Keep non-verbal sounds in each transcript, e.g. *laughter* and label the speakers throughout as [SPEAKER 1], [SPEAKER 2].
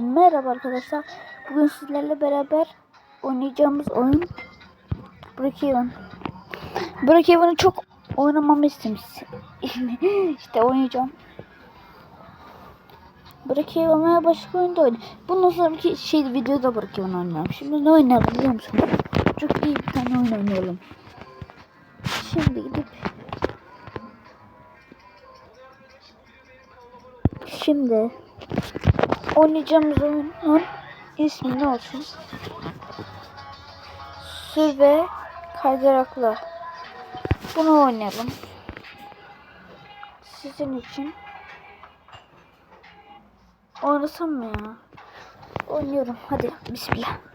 [SPEAKER 1] Merhaba arkadaşlar. Bugün sizlerle beraber oynayacağımız oyun Brookhaven. Brookhaven'ı çok oynamamı istemiş. *laughs* işte oynayacağım. Brookhaven veya başka oyunda oynayayım. Bundan sonraki şey videoda Brookhaven oynayalım. Şimdi ne oynayalım biliyor musunuz? Çok iyi bir tane oyun oynayalım. Şimdi gidip Şimdi oynayacağımız oyunun ismi ne olsun? Sür ve kaydıraklı. Bunu oynayalım. Sizin için. Oynasam mı ya? Oynuyorum. Hadi bismillah.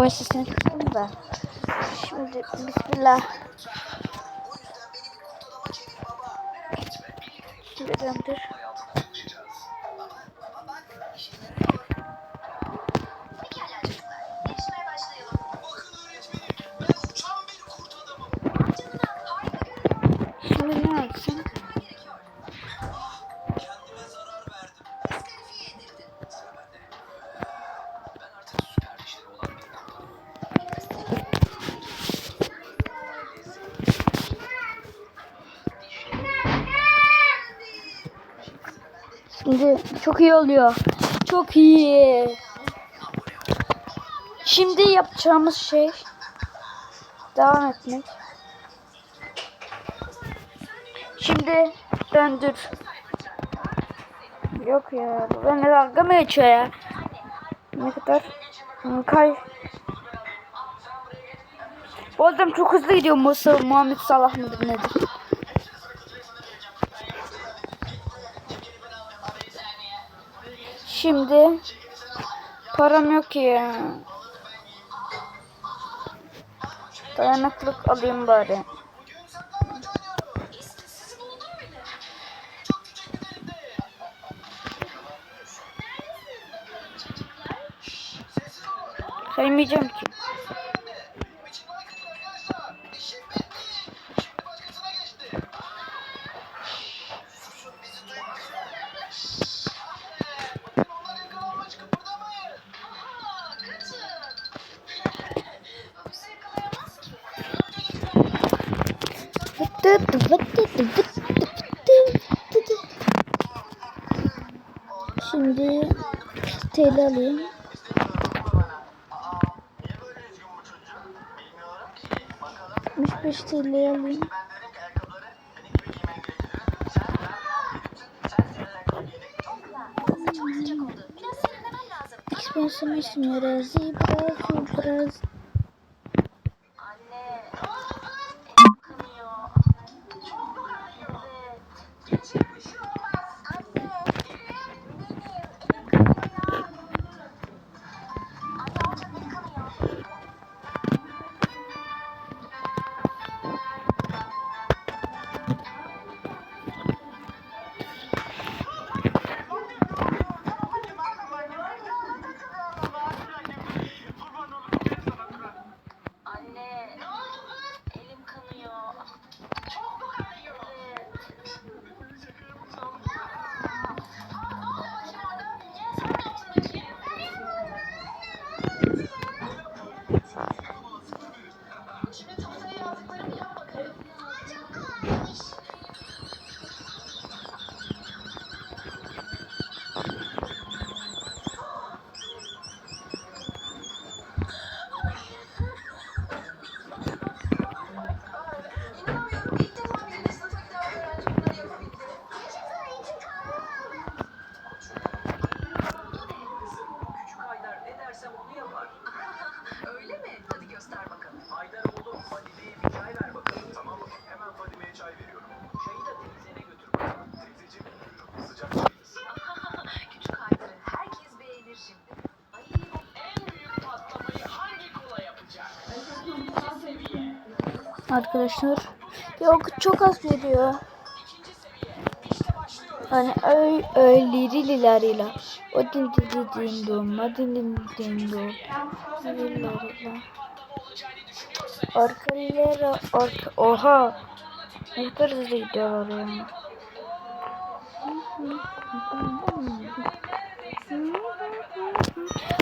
[SPEAKER 1] O sesini kısalım da. Şimdi bismillah. Şimdi döndür. Şimdi çok iyi oluyor. Çok iyi. Şimdi yapacağımız şey devam etmek. Şimdi döndür. Yok ya. bu Beni dalga mı geçiyor ya? Ne kadar? Kay. Adam çok hızlı gidiyor Musa Muhammed Salah mıdır nedir? Şimdi param yok ya. Dayanıklık alayım bari. Kaymayacağım ki.
[SPEAKER 2] Şimdi
[SPEAKER 1] TL alayım.
[SPEAKER 2] Bakalım.
[SPEAKER 1] 65 TL alayım.
[SPEAKER 2] Ben dedim ki ayakkabıları benim
[SPEAKER 1] Arkadaşlar. Yok çok az veriyor. Hani öyle öyle lilarıyla. O din din din din dum. O din din din dum. Lilarıyla. Arkalara arka. Oha. Ne kadar hızlı gidiyorlar ya.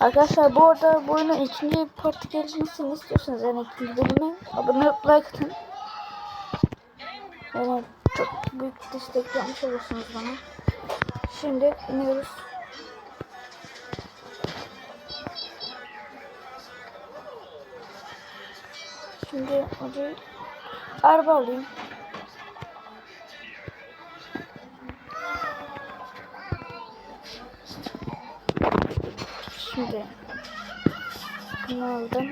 [SPEAKER 1] Arkadaşlar bu arada bu oyunun ikinci parti gelmesini istiyorsanız yani ikinci bölüme abone olup like atın. Yani çok büyük destek yapmış olursunuz bana. Şimdi iniyoruz. Şimdi hadi araba alayım. Şimdi bunu aldım.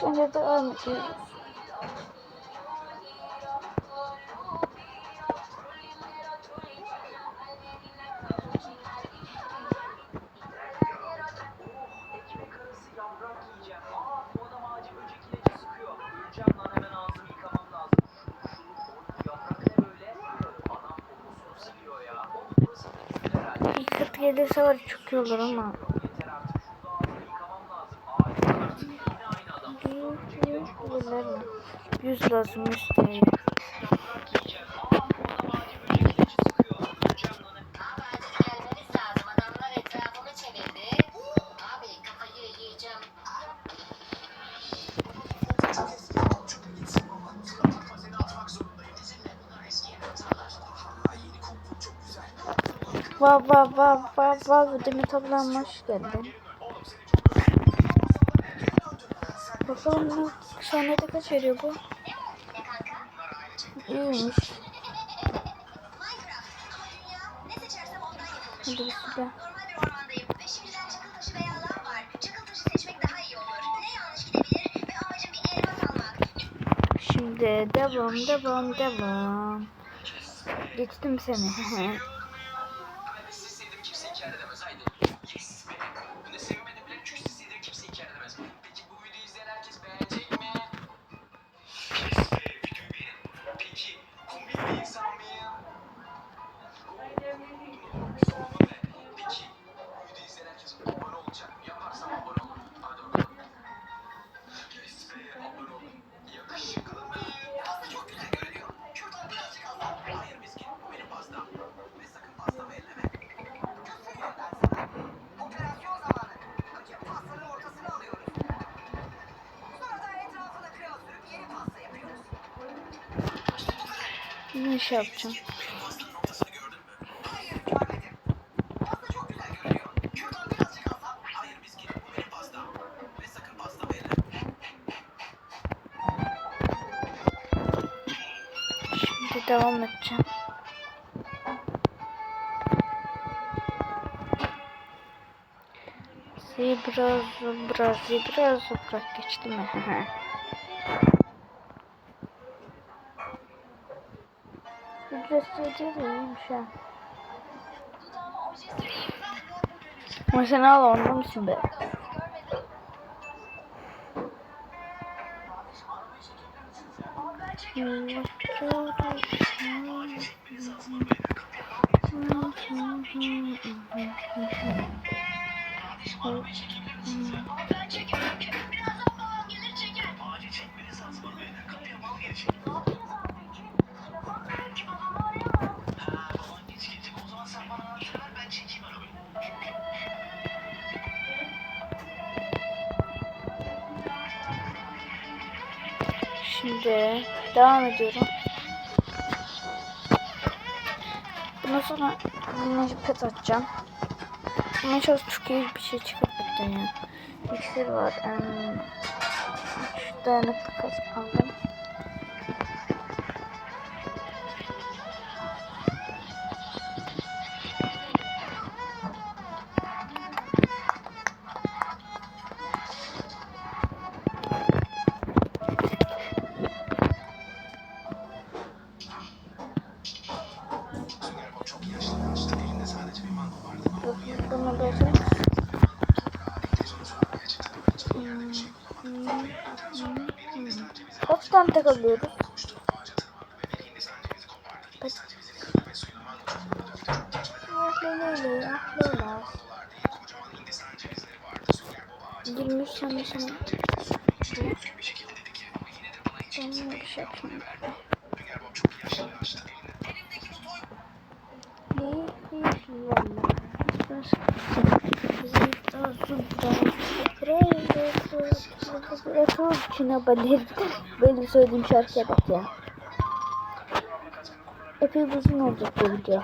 [SPEAKER 1] Şimdi devam ediyoruz.
[SPEAKER 2] Adam. Böcek ilacı kovası.
[SPEAKER 1] Yüz lazım yüz Vav vav vav vav vav Demet ablam hoş geldin. Bakalım ne saniyede kaç veriyor bu? İyiymiş. Hadi
[SPEAKER 3] bir almak.
[SPEAKER 1] Şimdi devam devam devam. Geçtim seni. *laughs*
[SPEAKER 2] sakın pastamı elleme.
[SPEAKER 1] Şimdi devam edeceğim. Zebra, zebra, zebra, zebra geçtim mi? *laughs* Sen al onda mısın be?
[SPEAKER 2] Çekmeniz lazım arabayı. Kapıya mal gelecek.
[SPEAKER 1] Şimdi devam ediyorum. Bundan sonra bunu pet atacağım. Ama çok çok iyi bir şey çıkartmaktan ya. İksir var. Um, üç dayanıklı kas aldım. Tane tek alıyoruz? Kaç? Ah lele ah lele. 23 tane sana. Ben bir şey yapayım. Şuna balir. Böyle söylediğim şarkıya bak ya. Epey uzun olacak bu video.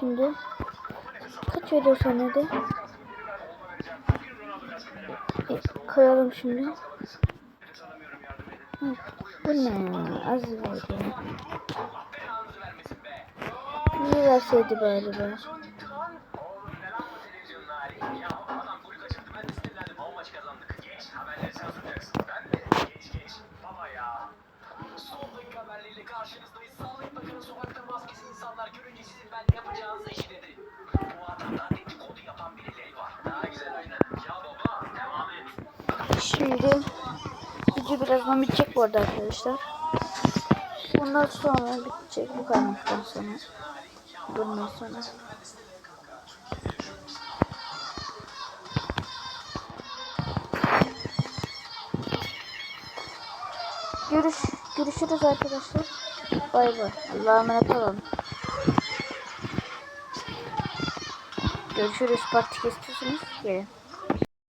[SPEAKER 1] Şimdi kaç veriyor sana de? E, koyalım şimdi. Hı, bu ne? Az veriyor. Niye verseydi bari be?
[SPEAKER 2] Oğlum ne lan bu televizyonun hali? Ya adam golü kaçırdı ben de sinirlendim. Ama maçı kazandık. Geç haberleri sen hazırlayacaksın. Ben de geç geç. Baba ya. Son dakika haberleriyle karşınızdayız. Sağlık Bakanı sokakta maskesiz insanlar görünce sizin ben yapacağınız işi. Bu adamdan dedikodu yapan birileri var. Daha güzel aynen. Ya baba devam et.
[SPEAKER 1] Şimdi video birazdan bitecek bu arada arkadaşlar. Bundan sonra bitecek bu kaynaktan sonra. Bundan sonra. Görüş, görüşürüz arkadaşlar. Bay bay. Allah'a emanet olun. Görüşürüz. Parti istiyorsanız gelin.